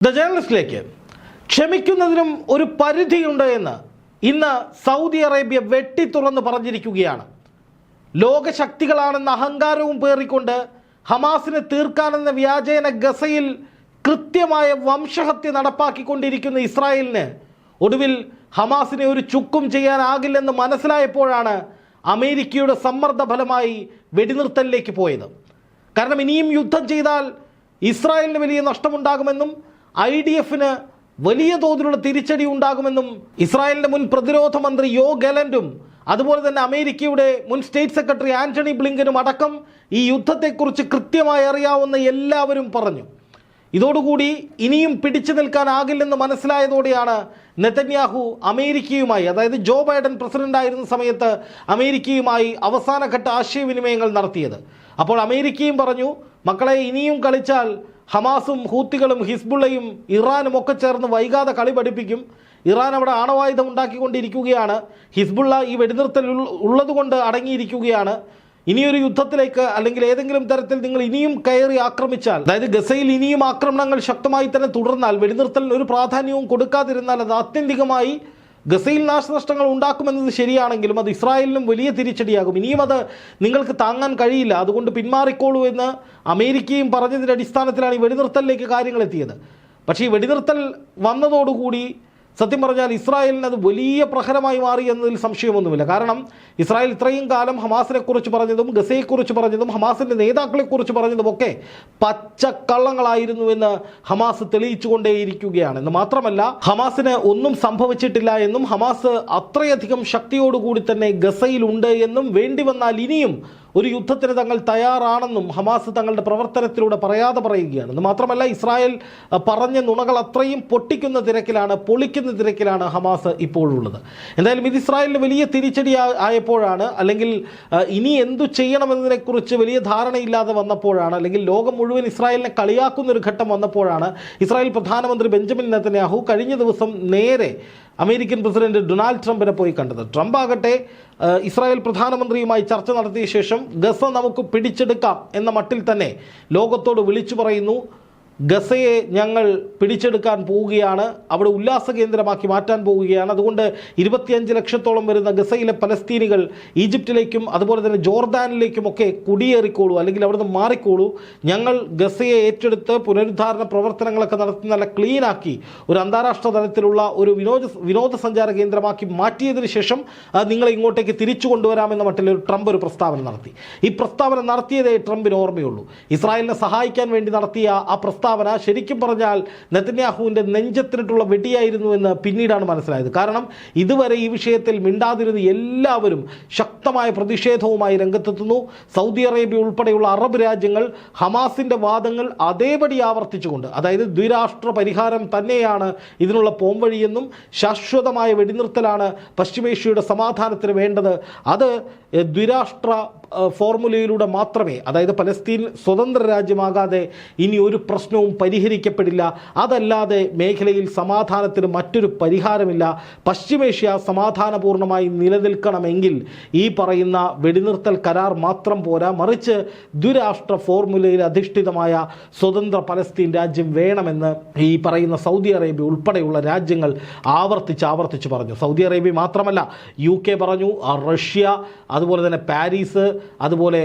The ജേർണലിസ്റ്റിലേക്ക് ക്ഷമിക്കുന്നതിനും ഒരു പരിധിയുണ്ട് എന്ന് ഇന്ന് സൗദി അറേബ്യ വെട്ടി തുറന്ന് പറഞ്ഞിരിക്കുകയാണ്. ലോകശക്തികളാണെന്ന അഹങ്കാരവും പേറിക്കൊണ്ട് ഹമാസിനെ തീർക്കാനെന്ന വ്യാജേന ഗസയിൽ കൃത്യമായ വംശഹത്യ നടപ്പാക്കിക്കൊണ്ടിരിക്കുന്ന ഇസ്രായേലിന് ഒടുവിൽ ഹമാസിനെ ഒരു ചുക്കും ചെയ്യാനാകില്ലെന്ന് മനസ്സിലായപ്പോഴാണ് അമേരിക്കയുടെ സമ്മർദ്ദ ഫലമായി വെടിനിർത്തലിലേക്ക് പോയത്. കാരണം ഇനിയും യുദ്ധം ചെയ്താൽ ഇസ്രായേലിന് വലിയ നഷ്ടമുണ്ടാകുമെന്നും ഐ ഡി എഫിന് വലിയ തോതിലുള്ള തിരിച്ചടി ഉണ്ടാകുമെന്നും ഇസ്രായേലിന്റെ മുൻ പ്രതിരോധ മന്ത്രി യോ ഗലൻഡും അതുപോലെ തന്നെ അമേരിക്കയുടെ മുൻ സ്റ്റേറ്റ് സെക്രട്ടറി ആന്റണി ബ്ലിങ്കനും അടക്കം ഈ യുദ്ധത്തെക്കുറിച്ച് കൃത്യമായി അറിയാവുന്ന എല്ലാവരും പറഞ്ഞു. ഇതോടുകൂടി ഇനിയും പിടിച്ചു നിൽക്കാനാകില്ലെന്ന് മനസ്സിലായതോടെയാണ് നെതന്യാഹു അമേരിക്കയുമായി അതായത് ജോ ബൈഡൻ പ്രസിഡന്റ് ആയിരുന്ന സമയത്ത് അമേരിക്കയുമായി അവസാനഘട്ട ആശയവിനിമയങ്ങൾ നടത്തിയത്. അപ്പോൾ അമേരിക്കയും പറഞ്ഞു മക്കളെ ഇനിയും കളിച്ചാൽ ഹമാസും ഹൂത്തികളും ഹിസ്ബുള്ളയും ഇറാനും ഒക്കെ ചേർന്ന് വൈകാതെ കളി പഠിപ്പിക്കും. ഇറാൻ അവിടെ ആണവായുധം ഉണ്ടാക്കിക്കൊണ്ടിരിക്കുകയാണ്. ഹിസ്ബുള്ള ഈ വെടിനിർത്തൽ ഉള്ളതുകൊണ്ട് അടങ്ങിയിരിക്കുകയാണ്. ഇനിയൊരു യുദ്ധത്തിലേക്ക് അല്ലെങ്കിൽ ഏതെങ്കിലും തരത്തിൽ നിങ്ങൾ ഇനിയും കയറി ആക്രമിച്ചാൽ അതായത് ഗസയിൽ ഇനിയും ആക്രമണങ്ങൾ ശക്തമായി തന്നെ തുടർന്നാൽ വെടിനിർത്തലിന് ഒരു പ്രാധാന്യവും കൊടുക്കാതിരുന്നാൽ അത് ആത്യന്തികമായി ഗസയിൽ നാശനഷ്ടങ്ങൾ ഉണ്ടാക്കുമെന്നത് ശരിയാണെങ്കിലും അത് ഇസ്രായേലിനും വലിയ തിരിച്ചടിയാകും. ഇനിയും അത് നിങ്ങൾക്ക് താങ്ങാൻ കഴിയില്ല. അതുകൊണ്ട് പിന്മാറിക്കോളൂ എന്ന് അമേരിക്കയും പറഞ്ഞതിന്റെ അടിസ്ഥാനത്തിലാണ് ഈ വെടിനിർത്തലിലേക്ക് കാര്യങ്ങൾ എത്തിയത് പക്ഷേ ഈ വെടിനിർത്തൽ വന്നതോടുകൂടി സത്യം പറഞ്ഞാൽ ഇസ്രായേലിന് അത് വലിയ പ്രഹരമായി മാറി എന്നതിൽ സംശയമൊന്നുമില്ല. കാരണം ഇസ്രായേൽ ഇത്രയും കാലം ഹമാസിനെക്കുറിച്ച് പറഞ്ഞതും ഗസയെക്കുറിച്ച് പറഞ്ഞതും ഹമാസിന്റെ നേതാക്കളെക്കുറിച്ച് പറഞ്ഞതുമൊക്കെ പച്ചക്കള്ളങ്ങളായിരുന്നു എന്ന് ഹമാസ് തെളിയിച്ചുകൊണ്ടേയിരിക്കുകയാണ്. എന്ന് മാത്രമല്ല ഹമാസിന് ഒന്നും സംഭവിച്ചിട്ടില്ല എന്നും ഹമാസ് അത്രയധികം ശക്തിയോടുകൂടി തന്നെ ഗസയിലുണ്ട് എന്നും വേണ്ടി വന്നാൽ ഇനിയും ഒരു യുദ്ധത്തിന് തങ്ങൾ തയ്യാറാണെന്നും ഹമാസ് തങ്ങളുടെ പ്രവർത്തനത്തിലൂടെ പറയാതെ പറയുകയാണ്. എന്ന് മാത്രമല്ല ഇസ്രായേൽ പറഞ്ഞ നുണകൾ അത്രയും പൊട്ടിക്കുന്ന തിരക്കിലാണ് പൊളിക്കുന്ന തിരക്കിലാണ് ഹമാസ് ഇപ്പോഴുള്ളത്. എന്തായാലും ഇത് ഇസ്രായേലിന് വലിയ തിരിച്ചടി ആയപ്പോഴാണ് അല്ലെങ്കിൽ ഇനി എന്തു ചെയ്യണമെന്നതിനെക്കുറിച്ച് വലിയ ധാരണയില്ലാതെ വന്നപ്പോഴാണ് അല്ലെങ്കിൽ ലോകം മുഴുവൻ ഇസ്രായേലിനെ കളിയാക്കുന്ന ഒരു ഘട്ടം വന്നപ്പോഴാണ് ഇസ്രായേൽ പ്രധാനമന്ത്രി ബെഞ്ചമിൻ നെതന്യാഹു കഴിഞ്ഞ ദിവസം നേരെ അമേരിക്കൻ പ്രസിഡന്റ് ഡൊണാൾഡ് ട്രംപിനെ പോയി കണ്ടത്. ട്രംപ് ആകട്ടെ ഇസ്രായേൽ പ്രധാനമന്ത്രിയുമായി ചർച്ച നടത്തിയ ശേഷം ഗസ നമുക്ക് പിടിച്ചെടുക്കാം എന്ന മട്ടിൽ തന്നെ ലോകത്തോട് വിളിച്ചു പറയുന്നു. ഗസയെ ഞങ്ങൾ പിടിച്ചെടുക്കാൻ പോവുകയാണ്. അവിടെ ഉല്ലാസ കേന്ദ്രമാക്കി മാറ്റാൻ പോവുകയാണ്. അതുകൊണ്ട് ഇരുപത്തിയഞ്ച് ലക്ഷത്തോളം വരുന്ന ഗസയിലെ പലസ്തീനികൾ ഈജിപ്തിലേക്കും അതുപോലെ തന്നെ ജോർദാനിലേക്കുമൊക്കെ കുടിയേറിക്കോളൂ അല്ലെങ്കിൽ അവിടുന്ന് മാറിക്കോളൂ. ഞങ്ങൾ ഗസയെ ഏറ്റെടുത്ത് പുനരുദ്ധാരണ പ്രവർത്തനങ്ങളൊക്കെ നടത്തി നല്ല ക്ലീനാക്കി ഒരു അന്താരാഷ്ട്ര തലത്തിലുള്ള ഒരു വിനോദ വിനോദസഞ്ചാര കേന്ദ്രമാക്കി മാറ്റിയതിനു ശേഷം നിങ്ങളെ ഇങ്ങോട്ടേക്ക് തിരിച്ചു കൊണ്ടുവരാമെന്ന മട്ടിൽ ഒരു ട്രംപ് ഒരു പ്രസ്താവന നടത്തി. ഈ പ്രസ്താവന നടത്തിയതേ ട്രംപിന് ഓർമ്മയുള്ളൂ. ഇസ്രായേലിനെ സഹായിക്കാൻ വേണ്ടി നടത്തിയ ആ പ്രസ്താവന ശരിക്കും പറഞ്ഞാൽ നെതന്യാഹുവിന്റെ നെഞ്ചത്തിനിട്ടുള്ള വെടിയായിരുന്നു എന്ന് പിന്നീടാണ് മനസ്സിലായത്. കാരണം ഇതുവരെ ഈ വിഷയത്തിൽ മിണ്ടാതിരുന്ന എല്ലാവരും ശക്തമായ പ്രതിഷേധവുമായി രംഗത്തെത്തുന്നു. സൗദി അറേബ്യ ഉൾപ്പെടെയുള്ള അറബ് രാജ്യങ്ങൾ ഹമാസിന്റെ വാദങ്ങൾ അതേപടി ആവർത്തിച്ചുകൊണ്ട് അതായത് ദ്വിരാഷ്ട്ര പരിഹാരം തന്നെയാണ് ഇതിനുള്ള പോംവഴിയെന്നും ശാശ്വതമായ വെടിനിർത്തലാണ് പശ്ചിമേഷ്യയുടെ സമാധാനത്തിന് വേണ്ടത്. അത് ദ്വിരാഷ്ട്ര ഫോർമുലയിലൂടെ മാത്രമേ അതായത് പലസ്തീൻ സ്വതന്ത്ര രാജ്യമാകാതെ ഇനി ഒരു പ്രശ്നവും പരിഹരിക്കപ്പെടില്ല. അതല്ലാതെ മേഖലയിൽ സമാധാനത്തിന് മറ്റൊരു പരിഹാരമില്ല. പശ്ചിമേഷ്യ സമാധാനപൂർണമായി നിലനിൽക്കണമെങ്കിൽ ഈ പറയുന്ന വെടിനിർത്തൽ കരാർ മാത്രം പോരാ. മറിച്ച് ദ്വിരാഷ്ട്ര ഫോർമുലയിൽ അധിഷ്ഠിതമായ സ്വതന്ത്ര പലസ്തീൻ രാജ്യം വേണമെന്ന് ഈ പറയുന്ന സൗദി അറേബ്യ ഉൾപ്പെടെയുള്ള രാജ്യങ്ങൾ ആവർത്തിച്ച് ആവർത്തിച്ച് പറഞ്ഞു. സൗദി അറേബ്യ മാത്രമല്ല യു കെ പറഞ്ഞു റഷ്യ അതുപോലെ തന്നെ പാരീസ് അതുപോലെ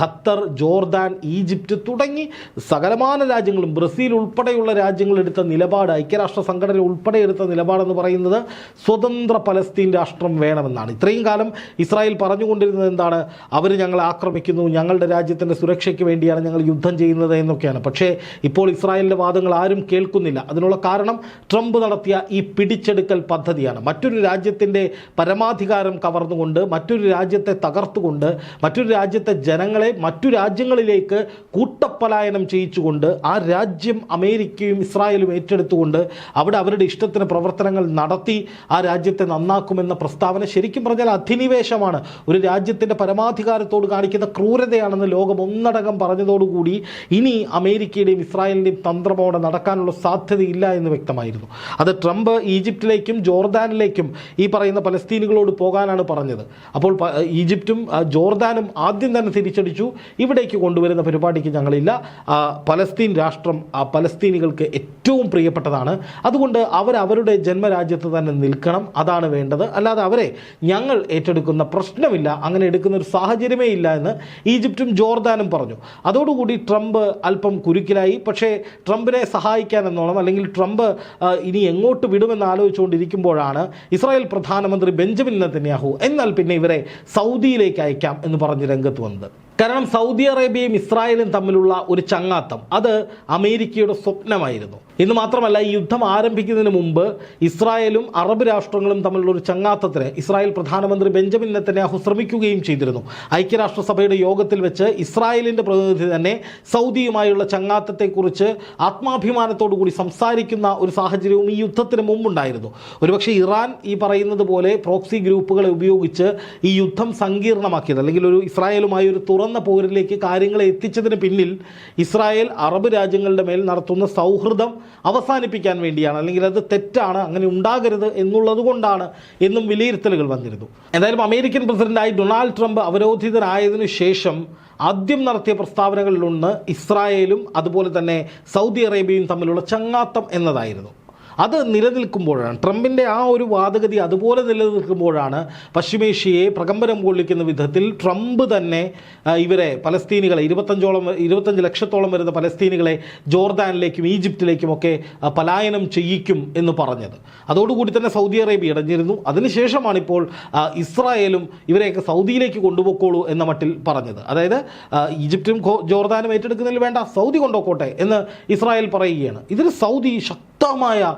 ഖത്തർ ജോർദാൻ ഈജിപ്റ്റ് തുടങ്ങി സകലമാന രാജ്യങ്ങളും ബ്രസീൽ ഉൾപ്പെടെയുള്ള രാജ്യങ്ങൾ എടുത്ത നിലപാട് ഐക്യരാഷ്ട്ര സംഘടന ഉൾപ്പെടെ എടുത്ത നിലപാടെന്ന് പറയുന്നത് സ്വതന്ത്ര പലസ്തീൻ രാഷ്ട്രം വേണമെന്നാണ്. ഇത്രയും കാലം ഇസ്രായേൽ പറഞ്ഞുകൊണ്ടിരുന്നത് എന്താണ്? അവർ ഞങ്ങളെ ആക്രമിക്കുന്നു ഞങ്ങളുടെ രാജ്യത്തിന്റെ സുരക്ഷയ്ക്ക് വേണ്ടിയാണ് ഞങ്ങൾ യുദ്ധം ചെയ്യുന്നത് എന്നൊക്കെയാണ്. പക്ഷേ ഇപ്പോൾ ഇസ്രായേലിന്റെ വാദങ്ങൾ ആരും കേൾക്കുന്നില്ല. അതിനുള്ള കാരണം ട്രംപ് നടത്തിയ ഈ പിടിച്ചെടുക്കൽ പദ്ധതിയാണ്. മറ്റൊരു രാജ്യത്തിന്റെ പരമാധികാരം കവർന്നുകൊണ്ട് മറ്റൊരു രാജ്യത്തെ തകർത്തുകൊണ്ട് മറ്റൊരു രാജ്യത്തെ ജനങ്ങളെ മറ്റു രാജ്യങ്ങളിലേക്ക് കൂട്ടപ്പലായനം ചെയ്യിച്ചുകൊണ്ട് ആ രാജ്യം അമേരിക്കയും ഇസ്രായേലും ഏറ്റെടുത്തുകൊണ്ട് അവിടെ അവരുടെ ഇഷ്ടത്തിന് പ്രവർത്തനങ്ങൾ നടത്തി ആ രാജ്യത്തെ നന്നാക്കുമെന്ന പ്രസ്താവന ശരിക്കും പറഞ്ഞാൽ അധിനിവേശമാണ്. ഒരു രാജ്യത്തിന്റെ പരമാധികാരത്തോട് കാണിക്കുന്ന ക്രൂരതയാണെന്ന് ലോകം ഒന്നടങ്കം പറഞ്ഞതോടുകൂടി ഇനി അമേരിക്കയുടെയും ഇസ്രായേലിന്റെയും തന്ത്രം അവിടെ നടക്കാനുള്ള സാധ്യതയില്ല എന്ന് വ്യക്തമായിരുന്നു. അത് ട്രംപ് ഈജിപ്തിലേക്കും ജോർദാനിലേക്കും ഈ പറയുന്ന പലസ്തീനുകളോട് പോകാനാണ് പറഞ്ഞത്. അപ്പോൾ പ- ഈജിപ്തും ജോർദാനും ആദ്യം തന്നെ തിരിച്ചടിച്ചു. ഇവിടേക്ക് കൊണ്ടുവരുന്ന പരിപാടിക്ക് ഞങ്ങളില്ല. പലസ്തീൻ രാഷ്ട്രം ആ പലസ്തീനികൾക്ക് ഏറ്റവും പ്രിയപ്പെട്ടതാണ്. അതുകൊണ്ട് അവർ അവരുടെ ജന്മരാജ്യത്ത് തന്നെ നിൽക്കണം. അതാണ് വേണ്ടത്. അല്ലാതെ അവരെ ഞങ്ങൾ ഏറ്റെടുക്കുന്ന പ്രശ്നമില്ല. അങ്ങനെ എടുക്കുന്ന ഒരു സാഹചര്യമേ ഇല്ല എന്ന് ഈജിപ്തും ജോർദാനും പറഞ്ഞു. അതോടുകൂടി ട്രംപ് അല്പം കുരുക്കിലായി. പക്ഷേ ട്രംപിനെ സഹായിക്കാൻ എന്നോണം അല്ലെങ്കിൽ ട്രംപ് ഇനി എങ്ങോട്ട് വിടുമെന്ന് ആലോചിച്ചുകൊണ്ടിരിക്കുമ്പോഴാണ് ഇസ്രായേൽ പ്രധാനമന്ത്രി ബെഞ്ചമിൻ നെതന്യാഹു. എന്നാൽ പിന്നെ ഇവരെ സൗദിയിലേക്ക് അയക്കാം എന്ന് പറഞ്ഞ് രംഗത്ത് വന്നത്. കാരണം സൗദി അറേബ്യയും ഇസ്രായേലും തമ്മിലുള്ള ഒരു ചങ്ങാത്തം. അത് അമേരിക്കയുടെ സ്വപ്നമായിരുന്നു. എന്ന് മാത്രമല്ല ഈ യുദ്ധം ആരംഭിക്കുന്നതിന് മുമ്പ് ഇസ്രായേലും അറബ് രാഷ്ട്രങ്ങളും തമ്മിലുള്ള ഒരു ചങ്ങാത്തത്തിന് ഇസ്രായേൽ പ്രധാനമന്ത്രി ബെഞ്ചമിൻ നെത്തന്യാഹു ശ്രമിക്കുകയും ചെയ്തിരുന്നു. ഐക്യരാഷ്ട്രസഭയുടെ യോഗത്തിൽ വെച്ച് ഇസ്രായേലിന്റെ പ്രതിനിധി തന്നെ സൗദിയുമായുള്ള ചങ്ങാത്തത്തെക്കുറിച്ച് ആത്മാഭിമാനത്തോടു കൂടി സംസാരിക്കുന്ന ഒരു സാഹചര്യവും ഈ യുദ്ധത്തിന് മുമ്പുണ്ടായിരുന്നു. ഒരുപക്ഷെ ഇറാൻ ഈ പറയുന്നത് പോലെ പ്രോക്സി ഗ്രൂപ്പുകളെ ഉപയോഗിച്ച് ഈ യുദ്ധം സങ്കീർണമാക്കിയത് അല്ലെങ്കിൽ ഒരു ഇസ്രായേലുമായി ഒരു തുറന്ന പോരിലേക്ക് കാര്യങ്ങളെ എത്തിച്ചതിന് പിന്നിൽ ഇസ്രായേൽ അറബ് രാജ്യങ്ങളുടെ മേൽ നടത്തുന്ന സൗഹൃദം അവസാനിപ്പിക്കാൻ വേണ്ടിയാണ്. അല്ലെങ്കിൽ അത് തെറ്റാണ് അങ്ങനെ ഉണ്ടാകരുത് എന്നുള്ളത് കൊണ്ടാണ് എന്നും വിലയിരുത്തലുകൾ വന്നിരുന്നു. എന്തായാലും അമേരിക്കൻ പ്രസിഡന്റായി ഡൊണാൾഡ് ട്രംപ് അവരോധിതനായതിനു ശേഷം ആദ്യം നടത്തിയ പ്രസ്താവനകളിലൊന്ന് ഇസ്രായേലും അതുപോലെ തന്നെ സൗദി അറേബ്യയും തമ്മിലുള്ള ചങ്ങാത്തം എന്നതായിരുന്നു. അത് നിലനിൽക്കുമ്പോഴാണ്. ട്രംപിന്റെ ആ ഒരു വാദഗതി അതുപോലെ നിലനിൽക്കുമ്പോഴാണ് പശ്ചിമേഷ്യയെ പ്രകമ്പനം കൊള്ളിക്കുന്ന വിധത്തിൽ ട്രംപ് തന്നെ ഇവരെ പലസ്തീനികളെ ഇരുപത്തഞ്ചോളം ഇരുപത്തഞ്ച് ലക്ഷത്തോളം വരുന്ന പലസ്തീനികളെ ജോർദാനിലേക്കും ഈജിപ്തിലേക്കും ഒക്കെ പലായനം ചെയ്യിക്കും എന്ന് പറഞ്ഞത്. അതോടുകൂടി തന്നെ സൗദി അറേബ്യ ഇടഞ്ഞിരുന്നു. അതിനുശേഷമാണ് ഇപ്പോൾ ഇസ്രായേലും ഇവരെയൊക്കെ സൗദിയിലേക്ക് കൊണ്ടുപോയിക്കോളൂ എന്ന മട്ടിൽ പറഞ്ഞത്. അതായത് ഈജിപ്തും ജോർദാനും ഏറ്റെടുക്കുന്നതിൽ വേണ്ട സൗദി കൊണ്ടുപോക്കോട്ടെ എന്ന് ഇസ്രായേൽ പറയുകയാണ്. ഇതിന് സൗദി ശക്തമായ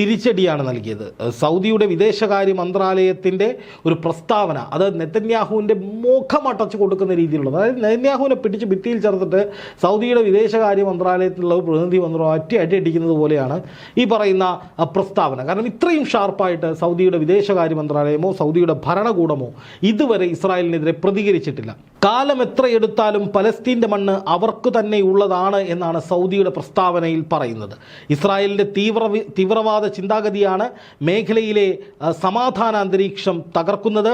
തിരിച്ചടിയാണ് നൽകിയത്. സൗദിയുടെ വിദേശകാര്യ മന്ത്രാലയത്തിന്റെ ഒരു പ്രസ്താവന അത് നെതന്യാഹുവിന്റെ മുഖമടച്ചു കൊടുക്കുന്ന രീതിയിലുള്ളത്. അതായത് നെതന്യാഹുവിനെ പിടിച്ച് ഭിത്തിയിൽ ചേർത്തിട്ട് സൗദിയുടെ വിദേശകാര്യ മന്ത്രാലയത്തിലുള്ള പ്രതിനിധി മന്ത്രം ഒറ്റ അടി അടിക്കുന്നത് പോലെയാണ് ഈ പറയുന്ന പ്രസ്താവന. കാരണം ഇത്രയും ഷാർപ്പായിട്ട് സൗദിയുടെ വിദേശകാര്യ മന്ത്രാലയമോ സൗദിയുടെ ഭരണകൂടമോ ഇതുവരെ ഇസ്രായേലിനെതിരെ പ്രതികരിച്ചിട്ടില്ല. കാലം എത്ര എടുത്താലും പലസ്തീന്റെ മണ്ണ് അവർക്ക് തന്നെ ഉള്ളതാണ് എന്നാണ് സൗദിയുടെ പ്രസ്താവനയിൽ പറയുന്നത്. ഇസ്രായേലിന്റെ തീവ്ര തീവ്രവാദ ചിന്താഗതിയാണ് മേഖലയിലെ സമാധാന അന്തരീക്ഷം തകർക്കുന്നത്.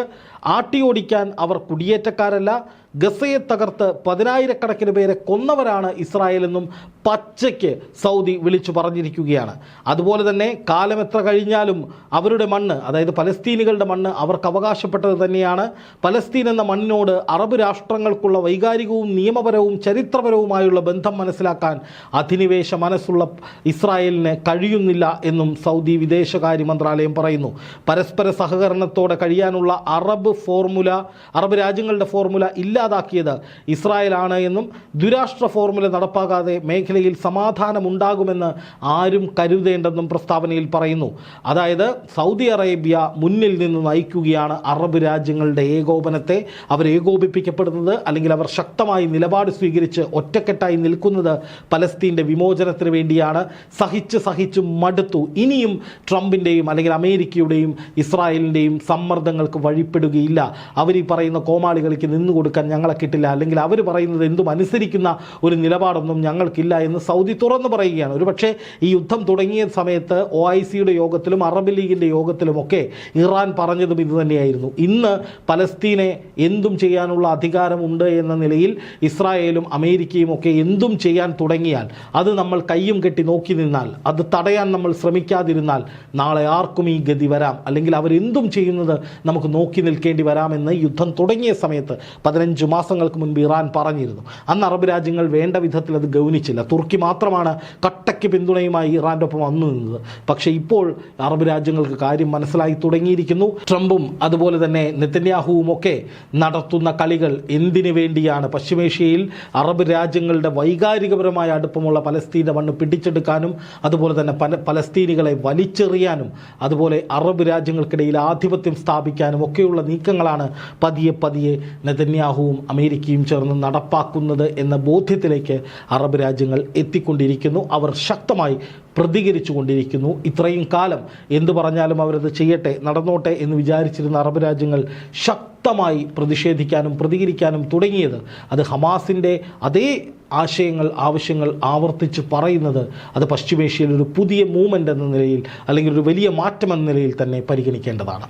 ആട്ടിയോടിക്കാൻ അവർ കുടിയേറ്റക്കാരല്ല. ഗസയെ തകർത്ത് പതിനായിരക്കണക്കിന് പേരെ കൊന്നവരാണ് ഇസ്രായേൽ എന്നും പച്ചയ്ക്ക് സൗദി വിളിച്ചു പറഞ്ഞിരിക്കുകയാണ്. അതുപോലെ തന്നെ കാലം എത്ര കഴിഞ്ഞാലും അവരുടെ മണ്ണ് അതായത് പലസ്തീനികളുടെ മണ്ണ് അവർക്ക് അവകാശപ്പെട്ടത് തന്നെയാണ്. പലസ്തീൻ എന്ന മണ്ണിനോട് അറബ് രാഷ്ട്രങ്ങൾക്കുള്ള വൈകാരികവും നിയമപരവും ചരിത്രപരവുമായുള്ള ബന്ധം മനസ്സിലാക്കാൻ അധിനിവേശ മനസ്സുള്ള ഇസ്രായേലിന് കഴിയുന്നില്ല എന്നും സൗദി വിദേശകാര്യ മന്ത്രാലയം പറയുന്നു. പരസ്പര സഹകരണത്തോടെ കഴിയാനുള്ള അറബ് ഫോർമുല അറബ് രാജ്യങ്ങളുടെ ഫോർമുല ഇല്ലാതാക്കിയത് ഇസ്രായേലാണ് എന്നും ദുരാഷ്ട്ര ഫോർമുല നടപ്പാക്കാതെ മേഖലയിൽ സമാധാനമുണ്ടാകുമെന്ന് ആരും കരുതേണ്ടെന്നും പ്രസ്താവനയിൽ പറയുന്നു. അതായത് സൗദി അറേബ്യ മുന്നിൽ നിന്ന് നയിക്കുകയാണ് അറബ് രാജ്യങ്ങളുടെ ഏകോപനത്തെ. അവർ ഏകോപിപ്പിക്കപ്പെടുന്നത് അല്ലെങ്കിൽ അവർ ശക്തമായി നിലപാട് സ്വീകരിച്ച് ഒറ്റക്കെട്ടായി നിൽക്കുന്നത് പലസ്തീന്റെ വിമോചനത്തിന് വേണ്ടിയാണ്. സഹിച്ച് സഹിച്ച് മടുത്തു. ഇനിയും ട്രംപിന്റെയും അല്ലെങ്കിൽ അമേരിക്കയുടെയും ഇസ്രായേലിന്റെയും സമ്മർദ്ദങ്ങൾക്ക് വഴിപ്പെടുകയില്ല. അവർ ഈ പറയുന്ന കോമാളികൾക്ക് നിന്നു കൊടുക്കാൻ ഞങ്ങളെ കിട്ടില്ല അല്ലെങ്കിൽ അവർ പറയുന്നത് എന്തും അനുസരിക്കുന്ന ഒരു നിലപാടൊന്നും ഞങ്ങൾക്കില്ല എന്ന് സൗദി തുറന്നു പറയുകയാണ്. ഒരുപക്ഷേ ഈ യുദ്ധം തുടങ്ങിയ സമയത്ത് ഒ ഐ സിയുടെ യോഗത്തിലും അറബ് ലീഗിന്റെ യോഗത്തിലുമൊക്കെ ഇറാൻ പറഞ്ഞതും ഇതുതന്നെയായിരുന്നു ഇന്ന് പലസ്തീനെ എന്തും ചെയ്യാനുള്ള അധികാരമുണ്ട് എന്ന നിലയിൽ ഇസ്രായേലും അമേരിക്കയും ഒക്കെ എന്തും ചെയ്യാൻ തുടങ്ങിയാൽ അത് നമ്മൾ കയ്യും കെട്ടി നോക്കി നിന്നാൽ അത് തടയാൻ നമ്മൾ ശ്രമിക്കാതിരുന്നാൽ നാളെ ആർക്കും ഈ ഗതി വരാം. അല്ലെങ്കിൽ അവരെന്തും ചെയ്യുന്നത് നമുക്ക് നോക്കി നിൽക്കേണ്ടി വരാമെന്ന് യുദ്ധം തുടങ്ങിയ സമയത്ത് പതിനഞ്ച് മാസങ്ങൾക്ക് മുൻപ് ഇറാൻ പറഞ്ഞിരുന്നു. അന്ന് അറബ് രാജ്യങ്ങൾ വേണ്ട വിധത്തിൽ അത് ഗൗനിച്ചില്ല. തുർക്കി മാത്രമാണ് കട്ടയ്ക്ക് പിന്തുണയുമായി ഇറാന്റെ ഒപ്പം വന്നു നിന്നത്. പക്ഷേ ഇപ്പോൾ അറബ് രാജ്യങ്ങൾക്ക് കാര്യം മനസ്സിലായി തുടങ്ങിയിരിക്കുന്നു. ട്രംപും അതുപോലെ തന്നെ നെത്തന്യാഹുവും ഒക്കെ നടത്തുന്ന കളികൾ എന്തിനു വേണ്ടിയാണ്? പശ്ചിമേഷ്യയിൽ അറബ് രാജ്യങ്ങളുടെ വൈകാരികപരമായ അടുപ്പമുള്ള പലസ്തീന്റെ മണ്ണ് പിടിച്ചെടുക്കാനും അതുപോലെ തന്നെ പല പലസ്തീനികളെ വലിച്ചെറിയാനും അതുപോലെ അറബ് രാജ്യങ്ങൾക്കിടയിൽ ആധിപത്യം സ്ഥാപിക്കാനും ഒക്കെയുള്ള നീക്കങ്ങളാണ് പതിയെ പതിയെ നെതന്യാഹുവും അമേരിക്കയും ചേർന്ന് നടപ്പാക്കുന്നത് എന്ന ബോധ്യത്തിലേക്ക് അറബ് രാജ്യങ്ങൾ എത്തിക്കൊണ്ടിരിക്കുന്നു. അവർ ശക്തമായി പ്രതികരിച്ചു കൊണ്ടിരിക്കുന്നു ഇത്രയും കാലം എന്തു പറഞ്ഞാലും അവരത് ചെയ്യട്ടെ നടന്നോട്ടെ എന്ന് വിചാരിച്ചിരുന്ന അറബ് രാജ്യങ്ങൾ ശക്തമായി പ്രതിഷേധിക്കാനും പ്രതികരിക്കാനും തുടങ്ങിയത്. അത് ഹമാസിന്റെ അതേ ആശയങ്ങൾ ആവശ്യങ്ങൾ ആവർത്തിച്ച് പറയുന്നത് അത് പശ്ചിമേഷ്യയിൽ ഒരു പുതിയ മൂവ്മെന്റ് എന്ന നിലയിൽ അല്ലെങ്കിൽ ഒരു വലിയ മാറ്റം എന്ന നിലയിൽ തന്നെ പരിഗണിക്കേണ്ടതാണ്.